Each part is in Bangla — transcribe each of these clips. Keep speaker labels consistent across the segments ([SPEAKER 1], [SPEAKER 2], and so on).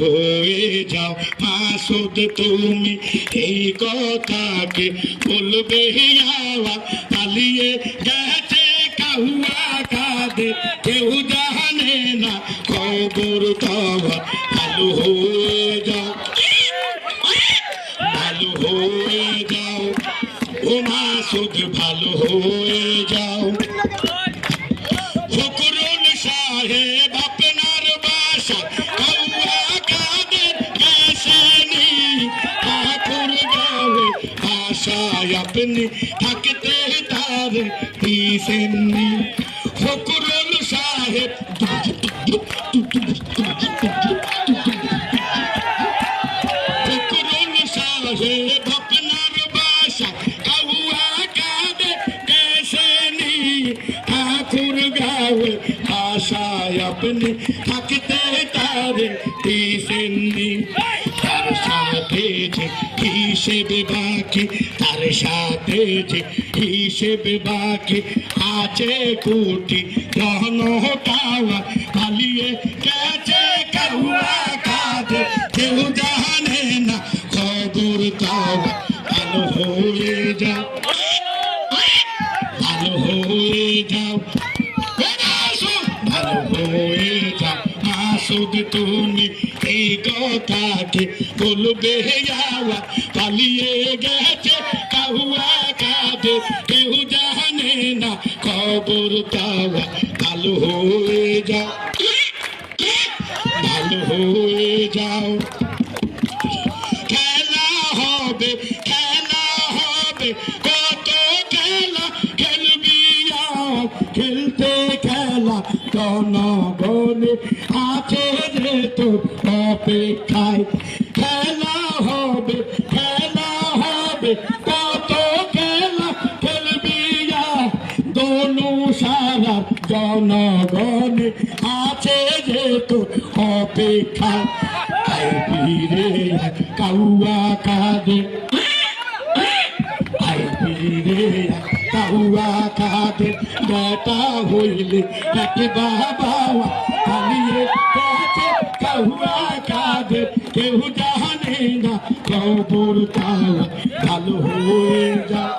[SPEAKER 1] হয়ে যাও মাসুদ তুমি এই কথাকে বলবে আওয়া পালিয়ে গেছে কাহুয়া কাঁদে কেউ জানে না খবর তবা ভালো হয়ে যাও। ভালো হয়ে যাও, ও মাসুদ, ভালো হয়ে যাও। আশায় আপনি থাকতে তার পিসেননি ফকরুল সাহেব ফকরুল সাহেব আপনার বাসা কাউয়া কাদের কাশানি ঠাকুর গাওয়ে আশায় আপনি থাকতে তারে দিশেননি হিসেবে বাকি, তার সাথে যে হিসেবে বাকি, আছে কোটি রহন টাওয়া পালিয়ে গেছে কাহুয়া কাঁদে কেউ জানে না খবর তাওয়া ভালো হয়ে যাও। ভালো হয়ে যাও। ভালো হয়ে মাসুদ তুমি এই কথাকে বলবে যাওয়া? পালিয়ে গেছে কাহুয়া কাঁদে কেউ জানে না খবর তাওয়া ভালো হয়ে যাও। ভালো হয়ে যাও। খেলা হবে খেলা হবে, কত খেলা খেলবি খেলতে খেলা জনগণে আছে রে তো অপেক্ষায়। খেলা হবে খেলা হবে, কত খেলা খেলবি দোনো সারা জনগণে আছে তো অপেক্ষা আইবিরে কাউয়া কাঁদে। আইবিরে কাউয়া কাঁদে বেটা হইলে এক বাবা পালিয়ে গেছে কাউয়া কাঁদে কেউ জানে না খবর তাওয়া ভালো হয়ে যাও।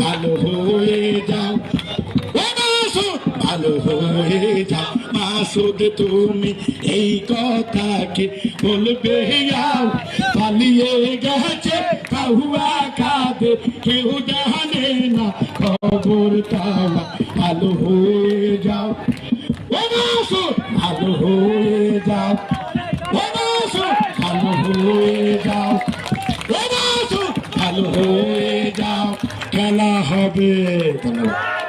[SPEAKER 1] ভালো হয়ে যাও। ভালো হয়ে যাও। মাসুদ, তুমি এই কথাকে বলবে, যাও। পালিয়ে গেছে কাহুয়া কাঁদে কেউ জানে না খবর তাওয়া ভালো হয়ে যাও ভালো হয়ে যাও ভালো হয়ে যাও ভালো হয়ে যাও খেলা হবে ধন্যবাদ